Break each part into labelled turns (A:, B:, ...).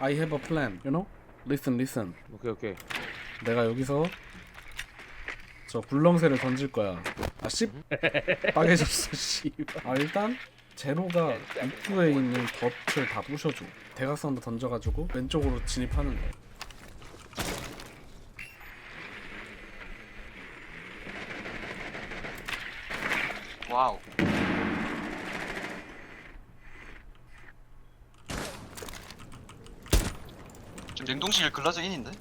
A: I have a plan. You know? Listen, listen.
B: 오케이 오케이.
A: 내가 여기서 저 굴렁쇠를 던질 거야. 아 씨. 빠개졌어 씨. 아 일단 제로가 입구에 있는 덫을 다 부셔줘. 대각선도 던져가지고 왼쪽으로 진입하는 거야.
C: 와우. 냉동실 글라저 인인데?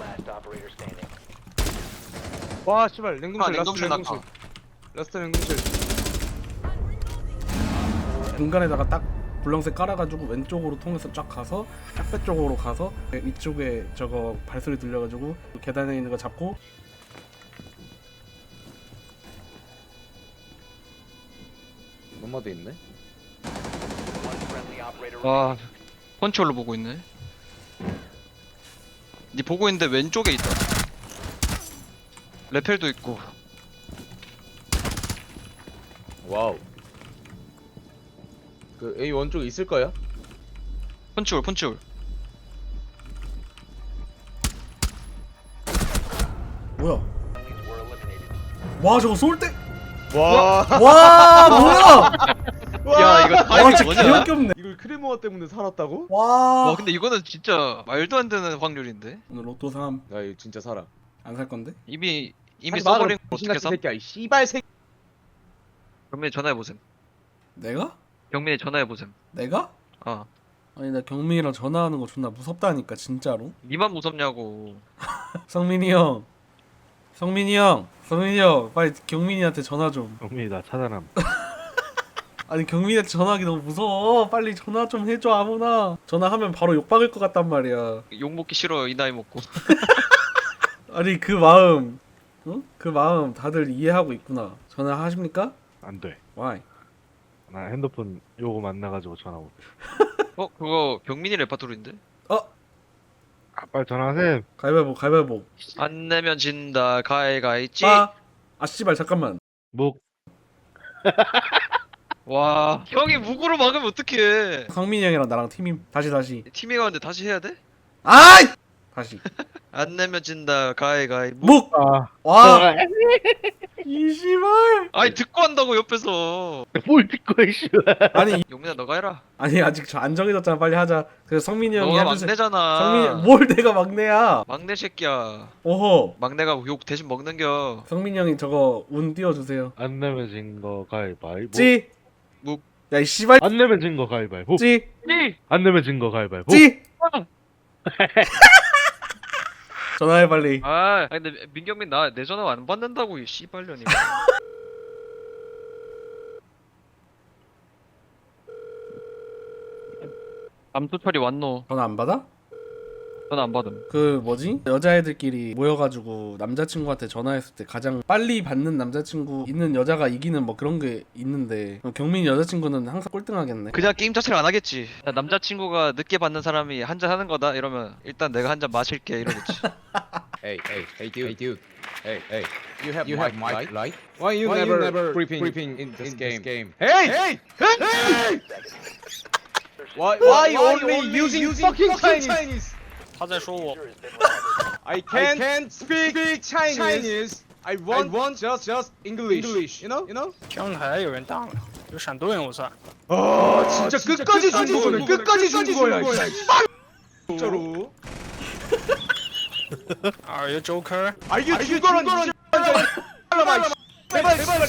D: Last operator standing.
B: 와 씨발 냉동실
C: 아
B: 라스트
C: 냉동실
B: 냉동실.
C: 낙하.
B: 라스트 냉동실.
A: 중간에다가 딱 굴렁쇠 깔아가지고 왼쪽으로 통해서 쫙 가서 딱배 쪽으로 가서 위쪽에 저거 발소리 들려가지고 계단에 있는 거 잡고
B: 넘어도 있네.
C: 와 컨트롤로 보고 있네. 니 보고 있는데 왼쪽에 있다. 레펠도 있고.
B: 와우. 그 A 원쪽 있을 거야?
C: 펀치홀 펀치홀.
A: 뭐야? 와 저거 쏠 때?
B: 와.
A: 와 뭐야?
C: 야 이거
A: 와
C: 타이밍
A: 진짜
C: 뭐냐?
A: 개역겹네.
B: 이걸 크레모아 때문에 살았다고?
A: 와.
C: 와 근데 이거는 진짜 말도 안 되는 확률인데.
A: 오늘 로또
B: 3야 이거 진짜 살아.
A: 안 살 건데?
C: 이미 이미 써버린 거 어떻게 사?
B: 새끼야 이 씨발 새끼.
C: 경민이 전화해 보셈.
A: 내가?
C: 경민이 전화해 보셈.
A: 내가?
C: 어.
A: 아니 나 경민이랑 전화하는 거 존나 무섭다니까 진짜로.
C: 니만 무섭냐고.
A: 성민이 형. 성민이 형. 성민이 형 빨리 경민이한테 전화 좀.
E: 경민이 나 차단함.
A: 아니 경민이한테 전화하기 너무 무서워. 빨리 전화 좀 해줘 아무나. 전화하면 바로 욕 박을 것 같단 말이야.
C: 욕 먹기 싫어 이 나이 먹고.
A: 아니 그 마음. 어? 그 마음 다들 이해하고 있구나. 전화하십니까?
E: 안 돼.
A: Why?
E: 나 핸드폰 요거 만나가지고 전화 못.
C: 어 그거 경민이 레파토리인데?
A: 어?
E: 아 빨리 전화하세요.
A: 가위바위보 가위바위보.
C: 안 내면 진다 가해가있지.
A: 빠. 아 씨발 잠깐만.
E: 목
C: 와 형이 무구로 막으면 어떡해.
A: 성민이 형이랑 나랑 팀임. 다시 다시.
C: 팀이 가는데 다시 해야 돼?
A: 아이! 다시.
C: 안 내면 진다 가해가이 무.
A: 묵.
E: 아,
A: 와. 이 씨발.
C: 아니 듣고 한다고 옆에서.
E: 뭘 듣고 해 씨.
A: 아니
C: 용민아 너가 해라.
A: 아니 아직 저 안 정해졌잖아. 빨리 하자. 그래서 성민이 형이
C: 너가
A: 해주세-
C: 막내잖아.
A: 성민이 뭘 내가 막내야?
C: 막내 새끼야.
A: 오호.
C: 막내가 욕 대신 먹는겨.
A: 성민이 형이 저거 운 띄워주세요.
E: 안 내면 진거 가위바위보.
A: 찌.
C: 묵.
A: 야이 씨발.
E: 안 내면 진거 가위바위보.
A: 찌.
E: 안 내면 진거 가위바위보.
A: 찌. 전화해 빨리.
C: 아 아니, 근데 민경민 나 내 전화 안 받는다고 이 씨발년이. 암투 처리 왔노.
A: 전화 안 받아?
C: 전화 안 받음.
A: 그 뭐지? 여자애들끼리 모여가지고 남자친구한테 전화했을 때 가장 빨리 받는 남자친구 있는 여자가 이기는 뭐 그런 게 있는데 경민이 여자친구는 항상 꼴등하겠네.
C: 그냥 게임 자체를 안 하겠지. 야, 남자친구가 늦게 받는 사람이 한 잔 하는 거다 이러면 일단 내가 한 잔 마실게 이러겠지.
B: Hey, hey, hey, dude, hey, dude. Hey, hey. You have you mic, have mic light? Why you
F: Why you
B: never,
F: never
B: creeping,
F: creeping
B: in,
F: in
B: this,
F: this
B: game?
F: game?
B: Hey, hey, hey! Why, why, only, using, fucking Chinese?
G: 他在说我
D: User has been recovered.
B: I can't, speak, Chinese. I want, just, just English. English. You know, you know?
G: 天台有人大了，有闪盾我操！
B: 아, 진짜 끝까지 준 거네. 끝까지 준 거야. 이 씨발. 진짜로.
G: Are you Joker？
B: Are you 죽어라, 이 씨발. 제발, 제발, English.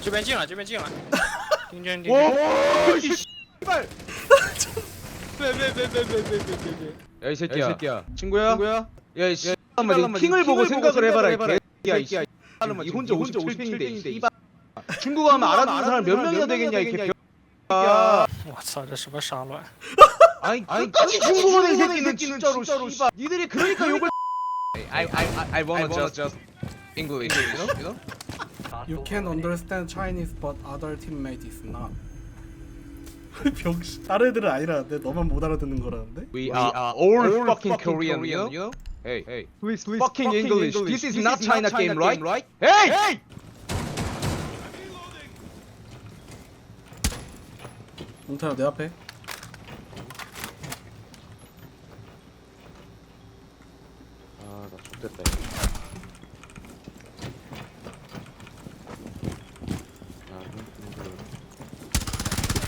G: 这边进来，这边进来。丁真丁
B: 와,
G: 真，
B: 이 씨발. 야, 이 새끼야. 새끼야. 친구야? 친구야? 야, 이 씨. 잠깐만, 킹을 보고 생각을 해봐라, 이 개야, 이 씨. 이 혼자 57팽인데, 이 씨발. 중국어 하면 알아듣는 사람 몇 명이나 되겠냐, 이 개야.
G: 我操，这什么杀乱？
B: 아니, 끝까지 중국어는 이 새끼는 진짜로, 씨발. 니들이 그러니까 욕을. I, I, I, I wanna just, just English, you know? You know?
A: You can understand Chinese but other teammate is not. 병신. 다른 애들은 아니라는데 너만 못 알아듣는 거라는데?
B: We are all fucking Korean, you know? Hey, hey. Please, please. Fucking English. This is not China game, right? Hey! Hey!
A: 몽타야 내 앞에.
B: 아, 나 X됐다.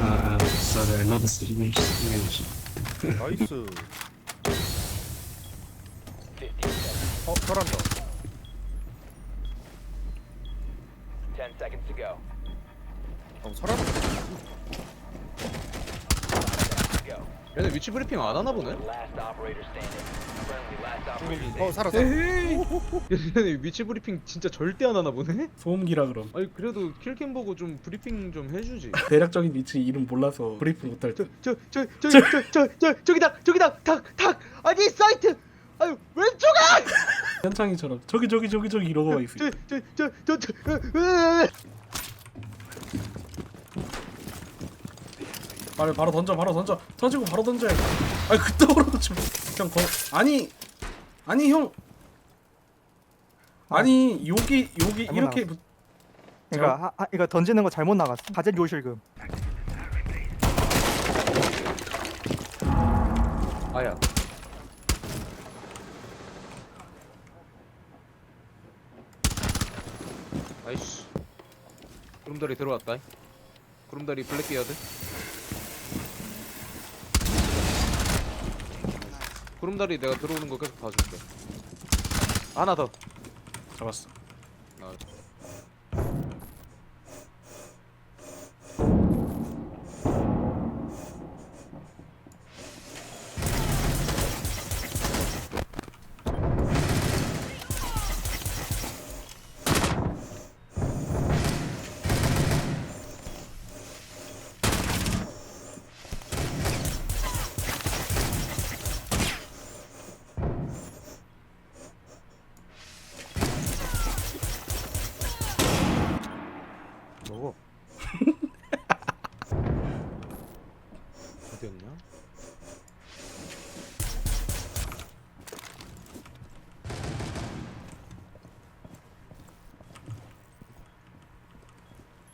F: 啊啊，sorry, not English. English.
E: 나이스.
D: 15 seconds.
E: 어, 잘한다.
D: 10 seconds to go.
E: 어, 잘한다.
B: 얘네 위치 브리핑 안 하나 보네?
E: 어. 살았어.
A: 에헤이.
B: 얘네 위치 브리핑 진짜 절대 안 하나 보네?
A: 소음기라 그럼.
B: 아니 그래도 킬캠 보고 좀 브리핑 좀 해주지.
A: 대략적인 위치 이름 몰라서 브리핑 못할 때.
B: 저저 저 저 저저 저기다 저기다 탁탁 아니 사이트 아유 왼쪽에
A: 현창이처럼 저기 저기 저기 저기 이러고만 있어.
B: 저저저저저
A: 바로 바로 던져 바로 던져. 던지고 바로 던져. 아니 그따구로 좀 그냥 거 아니 아니 형. 아니 여기 여기
H: 잘못
A: 이렇게 부-
H: 그러니까 하, 하, 이거 던지는 거 잘못 나갔어. 가젤 요실금.
B: 아야. 아이씨. 구름다리 들어왔다 구름다리 블랙비어드 구름다리 내가 들어오는 거 계속 봐줄게. 하나 더.
A: 잡았어.
B: 아, 먹어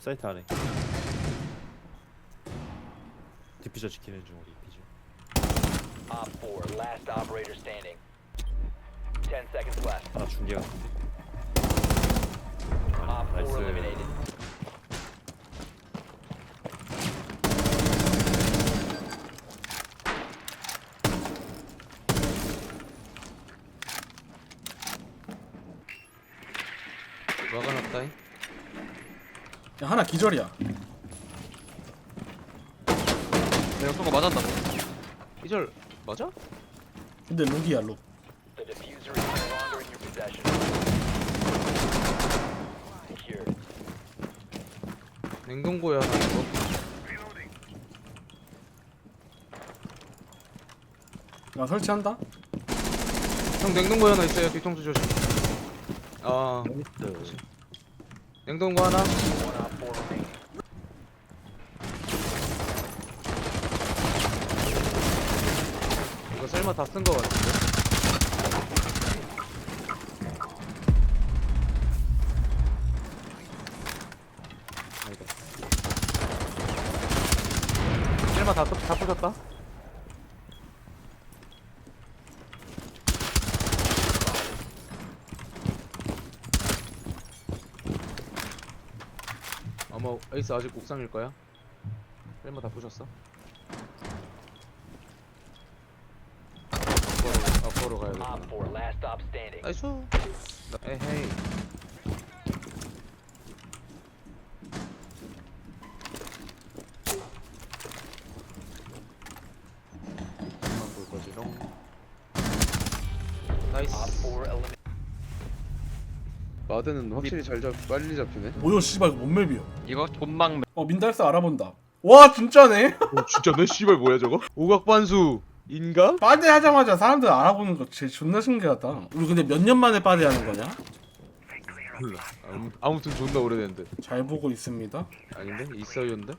I: 사이트 안에 디퓨저 지키는 중 우리 디퓨저
D: Op 4, last operator standing. 10 seconds left.
I: 하나 중계 같은데
D: Op 4
I: 나이스.
D: eliminated.
B: 막아놨다잉
A: 야 하나 기절이야.
C: 내가 쏜거 맞았나 봐.
B: 이절 맞아?
A: 근데 룩이야 룩.
D: The diffuser is no longer in your possession. Secured.
B: 냉동고에 하나 있고
A: 나 설치한다.
B: 형 냉동고에 하나 있어요 뒤통수 조심 아
I: 나이스
B: 냉동고 하나?
D: One Op 4 remaining.
B: 이거 셀마 다 쓴 거 같은데? 아니다. 셀마 다, 써- 다 부셨다 아마 에이스 아직 옥상일 거야? 셀마 다 부셨어? 앞으로, 앞으로 가야겠다
D: Op 4, last stop standing.
B: 나이스. 나- 에헤이 바드는 확실히 잘 잡, 빨리 잡히네.
A: 뭐야 씨발 이거 뭔 맵이야
C: 이거 존망
A: 어 민달스 알아본다 와 진짜네
B: 어, 진짜 너 씨발 뭐야 저거? 오각반수 인가?
A: 빠데 하자마자 사람들 알아보는 거 진짜 존나 신기하다 우리 근데 몇 년 만에 빠데 하는 거냐?
B: 몰라. 아무, 아무튼 존나 오래됐는데.
A: 잘 보고 있습니다
B: 아닌데? 있어요인데?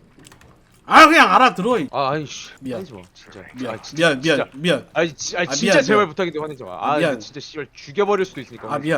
A: 아 그냥 알아들어 이-
B: 아 아니 씨.
A: 미안.
B: 화내지 마 진짜.
A: 미안
B: 아, 진짜,
A: 미안 미안
B: 진짜.
A: 미안
B: 아니, 지, 아니
A: 아,
B: 진짜
A: 미안,
B: 제발
A: 미안.
B: 부탁인데 화내지 마.
A: 아,
B: 아,
A: 미안.
B: 나 진짜 씨발 죽여버릴 수도 있으니까.
A: 아
B: 화내지
A: 미안